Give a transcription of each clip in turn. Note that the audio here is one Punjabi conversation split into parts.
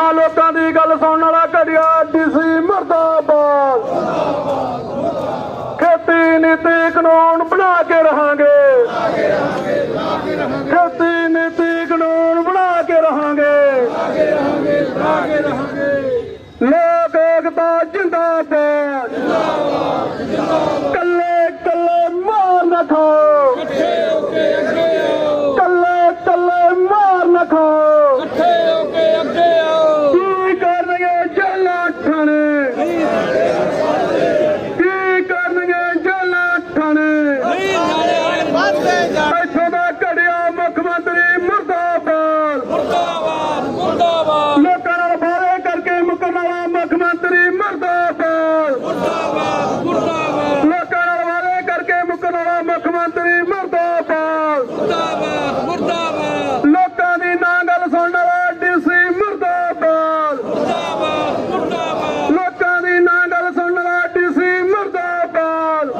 ਨਾ ਲੋਕਾਂ ਦੀ ਗੱਲ ਸੁਣਨ ਵਾਲਾ ਘੜਿਆ ਡੀਸੀ ਮਰਦਾਬਾਦ। ਖੇਤੀ ਨੀਤੀ ਕਾਨੂੰਨ ਬਣਾ ਕੇ ਰਹਾਂਗੇ। ਖੇਤੀ ਨੀਤੀ ਕਾਨੂੰਨ ਬਣਾ ਕੇ ਰਹਾਂਗੇ। ਲੋਕ ਏਕਤਾ ਜਿੰਦਾਬਾਦ। ਕੱਲੇ ਕੱਲੇ ਮਾਰ ਨਾ ਖਾਓ ਕੱਲੇ ਕੱਲੇ ਮਾਰ ਨਾ ਖਾਓ ਕੀ ਕਰਨਗੇ ਜੇਲਾਂ ਠਾਣੇ ਕੀ ਕਰਨਗੇ ਜੇਲਾਂ ਠਾਣੇ ਇੱਥੋਂ ਦਾ ਘੜਿਆ ਮੁੱਖ ਮੰਤਰੀ ਮਰਦਾਬਾਦ ਲੋਕਾਂ ਨਾਲ ਵਾਅਦੇ ਕਰਕੇ ਮੁੱਕਰਨ ਵਾਲਾ ਮੁੱਖ ਮੰਤਰੀ ਮਰਦਾਬਾਦ ਲੋਕਾਂ ਨਾਲ ਵਾਅਦੇ ਕਰਕੇ ਮੁੱਕਰਨ ਵਾਲਾ ਮੁੱਖ ਮੰਤਰੀ ਮਰਦਾਬਾਦ ਲੋਕਾਂ ਦੀ ਨਾ ਗੱਲ ਸੁਣਨ ਵਾਲਾ ਡੀਸੀ ਮਰਦਾਬਾਦ ਲੋਕਾਂ ਦੀ ਨਾ ਗੱਲ ਸੁਣਨ ਵਾਲਾ ਡੀਸੀ ਮਰਦਾਬਾਦ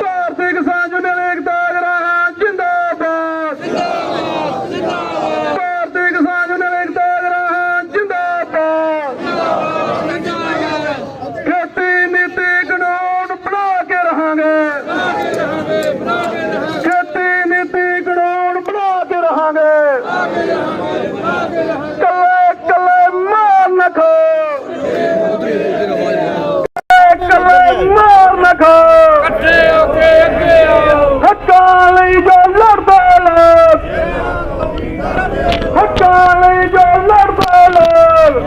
ਭਾਰਤੀ ਕਿਸਾਨ ਯੂਨੀਅਨ ਏਕਤਾ ਜਰਾਹਾਂ ਜਿੰਦਾਬਾਦ ਭਾਰਤੀ ਕਿਸਾਨ ਯੂਨੀਅਨ ਏਕਤਾ ਜਰਾਹਾਂ ਜਿੰਦਾਬਾਦ ਖੇਤੀ ਨੀਤੀ ਕਾਨੂੰਨ ਬਣਾ ਕੇ ਰਹਾਂਗੇ ਖੇਤੀ ਨੀਤੀ ਕਾਨੂੰਨ ਬਣਾ ਕੇ ਰਹਾਂਗੇ ਕੱਲੇ ਕੱਲੇ ਮਾਰ ਨਾ ਖਾਓ ਕੱਲੇ ਕੱਲੇ ਮਾਰ ਨਾ ਖਾਓ ਹੱਕਾਂ ਲਈ ਜੋ ਲੜਦੇ ਲੋਕ ਹੱਕਾਂ ਲਈ ਜੋ ਲੜਦੇ ਲੋਕ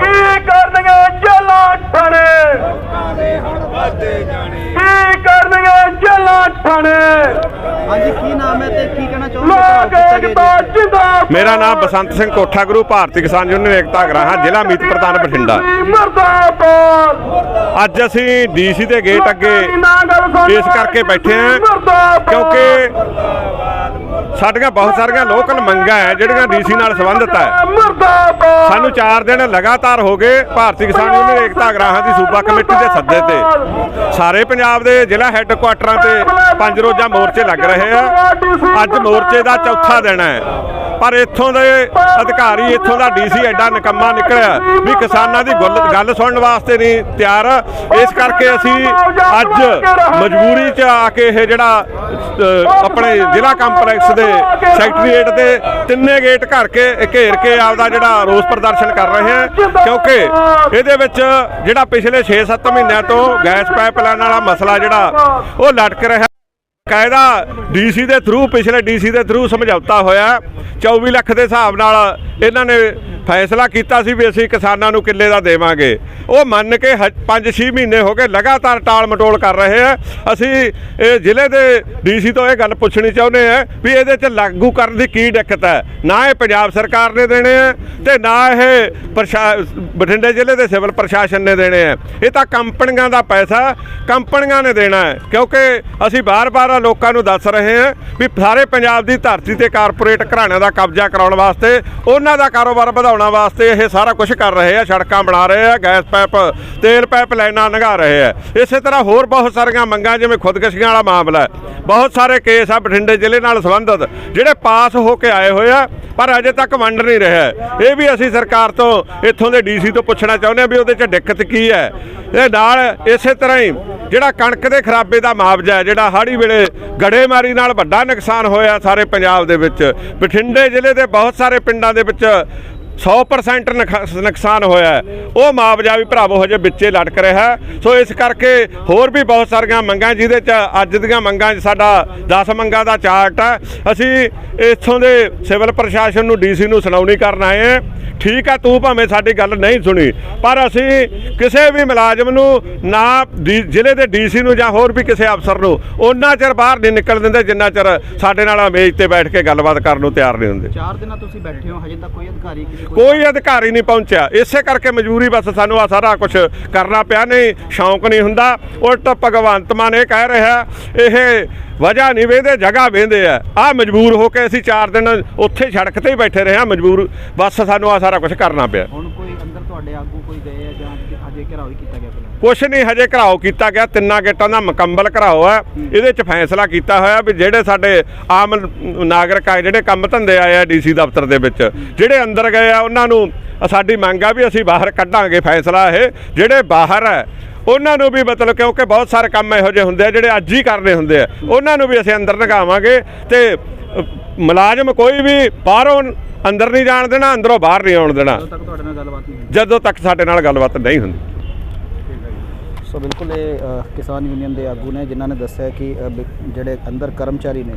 ਕੀ ਕਰਨਗੇ ਜੇਲਾਂ ਠਾਣੇ ਕੀ ਕਰਨਗੇ ਜੇਲਾਂ ਠਾਣੇ ਹਾਂਜੀ ਕੀ ਨਾਮ ਹੈ ਤੇ ਕੀ ਕਹਿਣਾ ਚਾਹੁੰਦੇ ਲੋਕ ਏਕਤਾ ਜਿੰਦਾਬਾਦ ਮੇਰਾ ਨਾਮ ਬਸੰਤ ਸਿੰਘ ਕੋਠਾ ਗੁਰੂ ਭਾਰਤੀ ਕਿਸਾਨ ਯੂਨੀਅਨ ਏਕਤਾ ਗਰਾਹਾਂ ਜ਼ਿਲ੍ਹਾ ਮੀਤ ਪ੍ਰਧਾਨ ਬਠਿੰਡਾ। ਅੱਜ ਅਸੀਂ ਡੀਸੀ ਦੇ ਗੇਟ ਅੱਗੇ ਇਸ ਕਰਕੇ ਬੈਠੇ ਹਾਂ। ਕਿਉਂਕਿ ਸਾਡੀਆਂ ਬਹੁਤ ਸਾਰੀਆਂ ਲੋਕਲ ਮੰਗਾਂ ਹੈ ਜਿਹੜੀਆਂ ਡੀਸੀ ਨਾਲ ਸੰਬੰਧਿਤ ਹੈ। ਸਾਨੂੰ 4 ਦਿਨ ਲਗਾਤਾਰ ਹੋ ਗਏ ਭਾਰਤੀ ਕਿਸਾਨ ਯੂਨੀਅਨ ਏਕਤਾ ਗਰਾਹਾਂ ਦੀ ਸੂਬਾ ਕਮੇਟੀ ਦੇ ਸੱਦੇ ਤੇ। ਸਾਰੇ ਪੰਜਾਬ ਦੇ ਜ਼ਿਲ੍ਹਾ ਹੈੱਡਕੁਆਟਰਾਂ ਤੇ ਪੰਜ ਰੋਜ਼ਾ ਮੋਰਚੇ ਲੱਗ ਰਹੇ ਆ। ਅੱਜ ਮੋਰਚੇ ਦਾ ਚੌਥਾ ਦਿਨ ਹੈ। ਪਰ ਇੱਥੋਂ ਦੇ ਅਧਿਕਾਰੀ, ਇੱਥੋਂ ਦਾ ਡੀਸੀ ਐਡਾ ਨਿਕੰਮਾ ਨਿਕਲਿਆ ਵੀ ਕਿਸਾਨਾਂ ਦੀ ਗੁੱਲ- ਗੱਲ ਸੁਣਨ ਵਾਸਤੇ ਨਹੀਂ ਤਿਆਰ। ਇਸ ਕਰਕੇ ਅਸੀਂ ਅੱਜ ਮਜਬੂਰੀ 'ਚ ਆ ਕੇ ਇਹ ਜਿਹੜਾ ਆਪਣੇ ਜ਼ਿਲ੍ਹਾ ਕੰਪਲੈਕਸ ਦੇ ਸੈਕਟਰੀਏਟ ਦੇ ਤਿੰਨੇ ਗੇਟ ਘਰ ਕੇ, ਘੇਰ ਕੇ ਆਪਦਾ ਜਿਹੜਾ ਰੋਸ ਪ੍ਰਦਰਸ਼ਨ ਕਰ ਰਹੇ ਹਾਂ। ਕਿਉਂਕਿ ਇਹਦੇ ਵਿੱਚ ਜਿਹੜਾ ਪਿਛਲੇ 6-7 ਮਹੀਨਿਆਂ ਤੋਂ ਗੈਸ ਪਾਈਪਲਾਈਨ ਵਾਲਾ ਮਸਲਾ ਜਿਹੜਾ, ਉਹ ਲਟਕ ਰਿਹਾ। ਕਾਇਦਾ ਡੀਸੀ ਦੇ ਥਰੂ ਪਿਛਲੇ ਡੀਸੀ ਦੇ ਥਰੂ ਸਮਝੌਤਾ ਹੋਇਆ। 24 ਲੱਖ ਦੇ ਹਿਸਾਬ ਨਾਲ ਇਹਨਾਂ ਨੇ ਫੈਸਲਾ ਕੀਤਾ ਸੀ ਵੀ ਅਸੀਂ ਕਿਸਾਨਾਂ ਨੂੰ ਕਿੱਲੇ ਦਾ ਦੇਵਾਂਗੇ। ਉਹ ਮੰਨ ਕੇ 5-6 ਮਹੀਨੇ ਹੋ ਗਏ ਲਗਾਤਾਰ ਟਾਲ ਮਟੋਲ ਕਰ ਰਹੇ ਆ। ਅਸੀਂ ਇਹ ਜ਼ਿਲ੍ਹੇ ਦੇ ਡੀਸੀ ਤੋਂ ਇਹ ਗੱਲ ਪੁੱਛਣੀ ਚਾਹੁੰਦੇ ਆ ਵੀ ਇਹਦੇ 'ਚ ਲਾਗੂ ਕਰਨ ਦੀ ਕੀ ਦਿੱਕਤ ਹੈ? ਨਾ ਇਹ ਪੰਜਾਬ ਸਰਕਾਰ ਨੇ ਦੇਣੇ ਆ ਤੇ ਨਾ ਇਹ ਪ੍ਰਸ਼ਾ- ਬਠਿੰਡੇ ਜ਼ਿਲ੍ਹੇ ਦੇ ਸਿਵਲ ਪ੍ਰਸ਼ਾਸਨ ਨੇ ਦੇਣੇ ਆ। ਇਹ ਤਾਂ ਕੰਪਨੀਆਂ ਦਾ ਪੈਸਾ, ਕੰਪਨੀਆਂ ਨੇ ਦੇਣਾ ਹੈ। ਕਿਉਂਕਿ ਅਸੀਂ ਬਾਰ-ਬਾਰ ਲੋਕਾਂ ਨੂੰ ਦੱਸ ਰਹੇ ਹਾਂ ਵੀ ਸਾਰੇ ਪੰਜਾਬ ਦੀ ਧਰਤੀ ਤੇ ਕਾਰਪੋਰੇਟ ਘਰਾਣਿਆਂ ਦਾ ਕਬਜ਼ਾ ਕਰਾਉਣ ਵਾਸਤੇ, ਉਹਨਾਂ ਦਾ ਕਾਰੋਬਾਰ ਵਧਾਉਣ ਵਾਸਤੇ ਇਹ ਸਾਰਾ ਕੁਝ ਕਰ ਰਹੇ ਆ, ਸੜਕਾਂ ਬਣਾ ਰਹੇ ਆ, ਗੈਸ ਪਾਈਪ ਤੇਲ ਪਾਈਪ ਲਾਈਨਾਂ ਲੰਘਾ ਰਹੇ ਆ। ਇਸੇ ਤਰ੍ਹਾਂ ਹੋਰ ਬਹੁਤ ਸਾਰੀਆਂ ਮੰਗਾਂ, ਜਿਵੇਂ ਖੁਦਕਸ਼ੀਆਂ ਵਾਲਾ ਮਾਮਲਾ ਬਹੁਤ ਸਾਰੇ ਕੇਸ ਆ ਬਠਿੰਡੇ ਜ਼ਿਲ੍ਹੇ ਨਾਲ ਸੰਬੰਧਿਤ, ਜਿਹੜੇ ਪਾਸ ਹੋ ਕੇ ਆਏ ਹੋਏ ਆ। ਪਰ ਅਜੇ ਤੱਕ ਵੰਡ ਨਹੀਂ ਰਿਹਾ ਇਹ ਵੀ ਅਸੀਂ ਸਰਕਾਰ ਤੋਂ ਇੱਥੋਂ ਦੇ ਡੀਸੀ ਤੋਂ ਪੁੱਛਣਾ ਚਾਹੁੰਦੇ ਹਾਂ ਵੀ ਉਹਦੇ 'ਚ ਦਿੱਕਤ ਕੀ ਹੈ। ਇਹ ਨਾਲ ਇਸੇ ਤਰ੍ਹਾਂ ਹੀ ਜਿਹੜਾ ਕਣਕ ਦੇ ਖਰਾਬੇ ਦਾ ਮੁਆਵਜ਼ਾ ਹੈ, ਜਿਹੜਾ ਹਾੜੀ ਵੇਲੇ ਗੜੇਮਾਰੀ ਨਾਲ ਵੱਡਾ ਨੁਕਸਾਨ ਹੋਇਆ ਸਾਰੇ ਪੰਜਾਬ ਦੇ ਵਿੱਚ, ਬਠਿੰਡੇ ਜ਼ਿਲ੍ਹੇ ਦੇ ਬਹੁਤ ਸਾਰੇ ਪਿੰਡਾਂ ਦੇ ਵਿੱਚ 100% ਨੁਕਸ- ਨੁਕਸਾਨ ਹੋਇਆ ਉਹ ਮੁਆਵਜ਼ਾ ਵੀ ਭਰਾਵੋ ਹਜੇ ਵਿੱਚੇ ਲਟਕ ਰਿਹਾ ਸੋ ਇਸ ਕਰਕੇ ਹੋਰ ਵੀ ਬਹੁਤ ਸਾਰੀਆਂ ਮੰਗਾਂ ਜਿਹਦੇ ਚ ਅੱਜ ਦੀਆਂ ਮੰਗਾਂ 'ਚ ਸਾਡਾ 10 ਮੰਗਾਂ ਦਾ ਚਾਰਟ ਹੈ। ਅਸੀਂ ਇੱਥੋਂ ਦੇ ਸਿਵਲ ਪ੍ਰਸ਼ਾਸਨ ਨੂੰ ਡੀਸੀ ਨੂੰ ਸੁਣਾਉਣੀ ਕਰਨ ਆਏ ਹਾਂ। ਠੀਕ ਹੈ, ਤੂੰ ਭਾਵੇਂ ਸਾਡੀ ਗੱਲ ਨਹੀਂ ਸੁਣੀ, ਪਰ ਅਸੀਂ ਕਿਸੇ ਵੀ ਮੁਲਾਜ਼ਮ ਨੂੰ, ਨਾ ਡੀ- ਜ਼ਿਲ੍ਹੇ ਦੇ ਡੀਸੀ ਨੂੰ ਜਾਂ ਹੋਰ ਵੀ ਕਿਸੇ ਅਫਸਰ ਨੂੰ, ਉਹਨਾਂ ਚਿਰ ਬਾਹਰ ਨਹੀਂ ਨਿਕਲ ਦਿੰਦੇ, ਜਿੰਨਾ ਚਿਰ ਸਾਡੇ ਨਾਲ ਮੇਜ਼ ਤੇ ਬੈਠ ਕੇ ਗੱਲਬਾਤ ਕਰਨ ਨੂੰ ਤਿਆਰ ਨਹੀਂ ਹੁੰਦੇ। ਚਾਰ ਦਿਨਾਂ ਤੁਸੀਂ ਬੈਠੇ ਹੋ, ਹਜੇ ਤੱਕ ਕੋਈ ਅਧਿਕਾਰੀ ਕੋਈ ਅਧਿਕਾਰੀ ਨਹੀਂ ਪਹੁੰਚਿਆ। ਇਸੇ ਕਰਕੇ ਮਜਬੂਰੀ ਬਸ ਸਾਨੂੰ ਆ ਸਾਰਾ ਕੁਝ ਕਰਨਾ ਪਿਆ ਨਹੀਂ ਸ਼ੌਂਕ ਨਹੀਂ ਹੁੰਦਾ। ਉਲਟ ਭਗਵੰਤ ਮਾਨ ਇਹ ਕਹਿ ਰਿਹਾ ਇਹ ਵਜ੍ਹਾ ਨਹੀਂ ਵੇਂਦੇ ਜਗ੍ਹਾ ਵੇਂਦੇ ਆ। ਆ ਮਜਬੂਰ ਹੋ ਕੇ ਅਸੀਂ 4 ਦਿਨ ਉੱਥੇ ਸੜਕ ਤੇ ਹੀ ਬੈਠੇ ਰਹੇ ਹਾਂ ਮਜਬੂਰ। ਬਸ ਸਾਨੂੰ ਆ ਸਾਰਾ ਕੁਝ ਕਰਨਾ ਪਿਆ। ਹੁਣ ਕੋਈ ਅੰਦਰ ਤੁਹਾਡੇ ਆਗੂ ਕੋਈ ਗਏ ਆ ਜਾਂ ਹਜੇ ਘਿਰਾਓ ਹੀ ਕੀਤਾ ਗਿਆ ਫਿਲਹਾਲ ਕੁਛ ਨਹੀਂ ਹਜੇ ਘਰਾਓ ਕੀਤਾ ਗਿਆ। ਤਿੰਨਾਂ ਗੇਟਾਂ ਦਾ ਮੁਕੰਮਲ ਘਰਾਓ ਹੈ। ਇਹਦੇ ਚ ਫੈਸਲਾ ਕੀਤਾ ਹੋਇਆ ਵੀ ਜਿਹੜੇ ਸਾਡੇ ਆਮ ਨਾਗਰਿਕ ਆ ਜਿਹੜੇ ਕੰਮ ਧੰਦੇ ਆਏ ਆ ਡੀਸੀ ਦਫ਼ਤਰ ਦੇ ਵਿੱਚ ਜਿਹੜੇ ਅੰਦਰ ਗਏ ਆ ਉਹਨਾਂ ਨੂੰ ਸਾਡੀ ਮੰਗ ਆ ਵੀ ਅਸੀਂ ਬਾਹਰ ਕੱਢਾਂਗੇ ਫੈਸਲਾ ਇਹ। ਜਿਹੜੇ ਬਾਹਰ ਹੈ ਉਹਨਾਂ ਨੂੰ ਵੀ ਮਤਲਬ ਕਿਉਂਕਿ ਬਹੁਤ ਸਾਰੇ ਕੰਮ ਇਹੋ ਜਿਹੇ ਹੁੰਦੇ ਆ ਜਿਹੜੇ ਅੱਜ ਹੀ ਕਰਨੇ ਹੁੰਦੇ ਆ। ਉਹਨਾਂ ਨੂੰ ਵੀ ਅਸੀਂ ਅੰਦਰ ਲਗਾਵਾਂਗੇ ਤੇ ਮੁਲਾਜ਼ਮ ਕੋਈ ਵੀ ਬਾਹਰੋਂ ਅੰਦਰ ਨਹੀਂ ਜਾਣ ਦੇਣਾ ਅੰਦਰੋਂ ਬਾਹਰ ਨਹੀਂ ਆਉਣ ਦੇਣਾ। ਜਦੋਂ ਤੱਕ ਤੁਹਾਡੇ ਨਾਲ ਗੱਲਬਾਤ ਨਹੀਂ ਹੋਈ। ਜਦੋਂ ਤੱਕ ਸਾਡੇ ਨਾਲ ਗੱਲਬਾਤ ਨਹੀਂ ਹੁੰਦੀ। ਸੋ ਬਿਲਕੁਲ ਇਹ ਅ, ਕਿਸਾਨ ਯੂਨੀਅਨ ਦੇ ਆਗੂ ਨੇ ਜਿਨ੍ਹਾਂ ਨੇ ਦੱਸਿਆ ਕਿ ਅ, ਬ- ਜਿਹੜੇ ਅੰਦਰ ਕਰਮਚਾਰੀ ਨੇ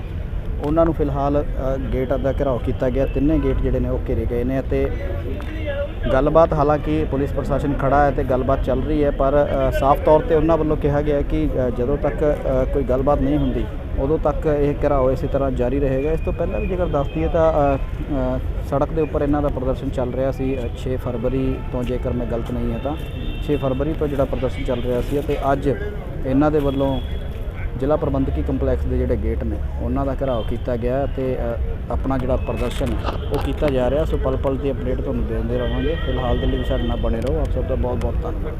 ਉਹਨਾਂ ਨੂੰ ਫਿਲਹਾਲ ਅ, ਗੇਟ ਦਾ ਘਿਰਾਓ ਕੀਤਾ ਗਿਆ। ਤਿੰਨੇ ਗੇਟ ਜਿਹੜੇ ਨੇ ਉਹ ਘੇਰੇ ਗਏ ਨੇ ਅਤੇ ਗੱਲਬਾਤ ਹਾਲਾਂਕਿ ਪੁਲਿਸ ਪ੍ਰਸ਼ਾਸਨ ਖੜਾ ਹੈ ਤੇ ਗੱਲਬਾਤ ਚੱਲ ਰਹੀ ਹੈ ਪਰ ਸਾਫ਼ ਤੌਰ ਤੇ ਉਹਨਾਂ ਵੱਲੋਂ ਕਿਹਾ ਗਿਆ ਕਿ ਜਦੋਂ ਤੱਕ ਕੋਈ ਗੱਲਬਾਤ ਨਹੀਂ ਹੁੰਦੀ ਉਦੋਂ ਤੱਕ ਇਹ ਘਿਰਾਓ ਇਸੇ ਤਰ੍ਹਾਂ ਜਾਰੀ ਰਹੇਗਾ। ਇਸ ਤੋਂ ਪਹਿਲਾਂ ਵੀ ਜੇਕਰ ਦੱਸਦੀ ਹੈ ਤਾਂ ਸੜਕ ਦੇ ਉੱਪਰ ਇਹਨਾਂ ਦਾ ਪ੍ਰਦਰਸ਼ਨ ਚੱਲ ਰਿਹਾ ਸੀ ਅ, 6 ਫਰਵਰੀ ਤੋਂ ਜੇਕਰ ਮੈਂ ਗਲਤ ਨਹੀਂ ਹਾਂ ਤਾਂ 6 ਫਰਵਰੀ ਤੋਂ ਜਿਹੜਾ ਪ੍ਰਦਰਸ਼ਨ ਚੱਲ ਰਿਹਾ ਸੀ ਅਤੇ ਅੱਜ ਇਹਨਾਂ ਦੇ ਵੱਲੋਂ ਜ਼ਿਲ੍ਹਾ ਪ੍ਰਬੰਧਕੀ ਕੰਪਲੈਕਸ ਦੇ ਜਿਹੜੇ ਗੇਟ ਨੇ, ਉਹਨਾਂ ਦਾ ਘਰਾਓ ਕੀਤਾ ਗਿਆ ਤੇ ਆਪਣਾ ਜਿਹੜਾ ਪ੍ਰਦਰਸ਼ਨ ਉਹ ਕੀਤਾ ਜਾ ਰਿਹਾ। ਸੋ ਪਲ ਪਲ ਦੀ ਅਪਡੇਟ ਤੁਹਾਨੂੰ ਦਿੰਦੇ ਰਹਾਂਗੇ ਫਿਲਹਾਲ ਦੇ ਲਈ ਵੀ ਸਾਡੇ ਨਾਲ ਬਣੇ ਰਹੋ। ਆਪ ਸਭ ਦਾ ਬਹੁਤ ਬਹੁਤ ਧੰਨਵਾਦ।